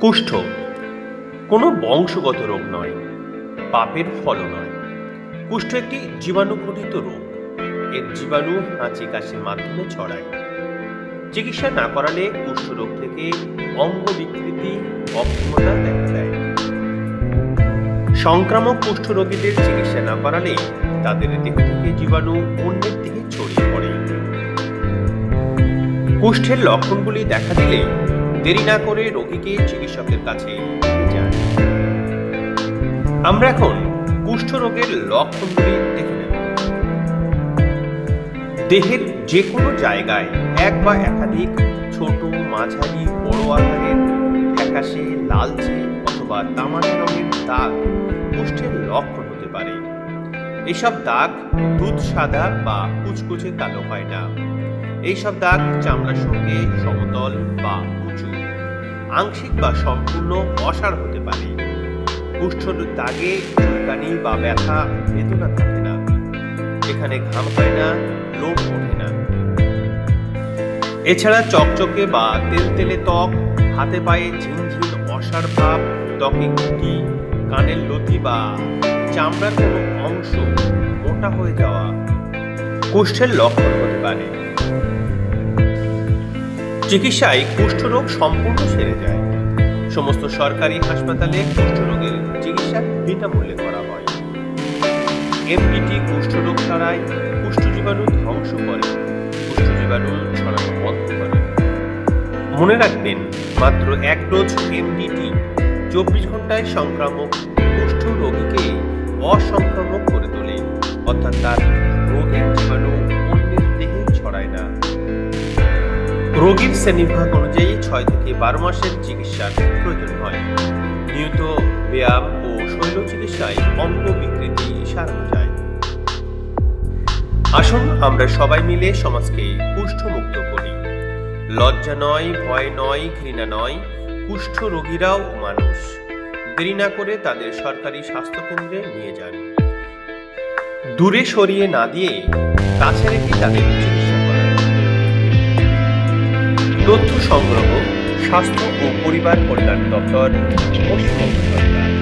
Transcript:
কুষ্ঠ। কোনো বংশগত রোগ নয়, পাপের ফলও নয়। কুষ্ঠ একটি জীবাণুঘটিত রোগ। এর জীবাণু হাঁচি কাশির মাধ্যমে ছড়ায়। চিকিৎসা না করালে কুষ্ঠ রোগ থেকে অঙ্গ বিকৃতি, অক্ষমতা দেখা দেয়। সংক্রামক কুষ্ঠ রোগীদের চিকিৎসা না করালে তাদের দেহ থেকে জীবাণু অন্যের দিকে ছড়িয়ে পড়ে। কুষ্ঠের লক্ষণগুলি দেখা দিলে দেরি না করে রোগীকে চিকিৎসকের কাছে যান। আমরা এখন কুষ্ঠ রোগের লক্ষণগুলি দেখে নেব। দেহের যে কোনো জায়গায় এক বা একাধিক ছোট, মাঝারি, বড় আকারের ফ্যাকাশে, লালচে অথবা তামাটে রঙের দাগ কুষ্ঠের লক্ষণ হতে পারে। এসব দাগ দুধ সাদা বা কুচকুচে কালো হয় না। এইসব দাগ চামড়ার সঙ্গে সমতল বা আংশিক বা সম্পূর্ণ অসার হতে পারে। কুষ্ঠর দাগে চুলকানি বা ব্যথা বেদনা থাকে না। এখানে ঘাম হয় না, লোম ওঠে না। এছাড়া চকচকে বা তেলতেলে ত্বক, হাতে পায়ে ঝিনঝিন অসার ভাব, ত্বকে গুটি কানের লতি বা চামড়ার কোনো অংশ মোটা হয়ে যাওয়া কুষ্ঠের লক্ষণ হতে পারে। চিকিৎসায় কুষ্ঠরোগ সম্পূর্ণ সেরে যায়। সমস্ত সরকারি হাসপাতালে কুষ্ঠরোগের চিকিৎসা বিনামূল্যে করা হয়। এমপিটি কুষ্ঠরোগ ছড়ায় কুষ্ঠ জীবাণু ধ্বংস করে, কুষ্ঠ জীবাণু ছড়ানো বন্ধ করে। মনে রাখবেন, মাত্র এক ডোজ এমডিটি চব্বিশ ঘন্টায় সংক্রামক কুষ্ঠ রোগীকে অসংক্রামক করে তোলে। অর্থাৎ তার রোগের জীবাণু রোগীর শ্রেণীভাগ অনুযায়ী ছয় থেকে বারো মাসের চিকিৎসার প্রয়োজন হয়। নিয়মিত ব্যায়াম ও শৈল চিকিৎসায় অঙ্গ বিকৃতি সারানো যায়। আসুন আমরা সবাই মিলে সমাজকে কুষ্ঠমুক্ত করি। লজ্জা নয়, ভয় নয়, ঘৃণা নয়, কুষ্ঠ রোগীরাও মানুষ। দেরি না করে তাদের সরকারি স্বাস্থ্যকেন্দ্রে নিয়ে যান। দূরে সরিয়ে না দিয়ে কাছে রেখে তাদের তথ্য সংগ্রহ স্বাস্থ্য ও পরিবার কল্যাণ দপ্তর পশ্চিমবঙ্গ সরকার।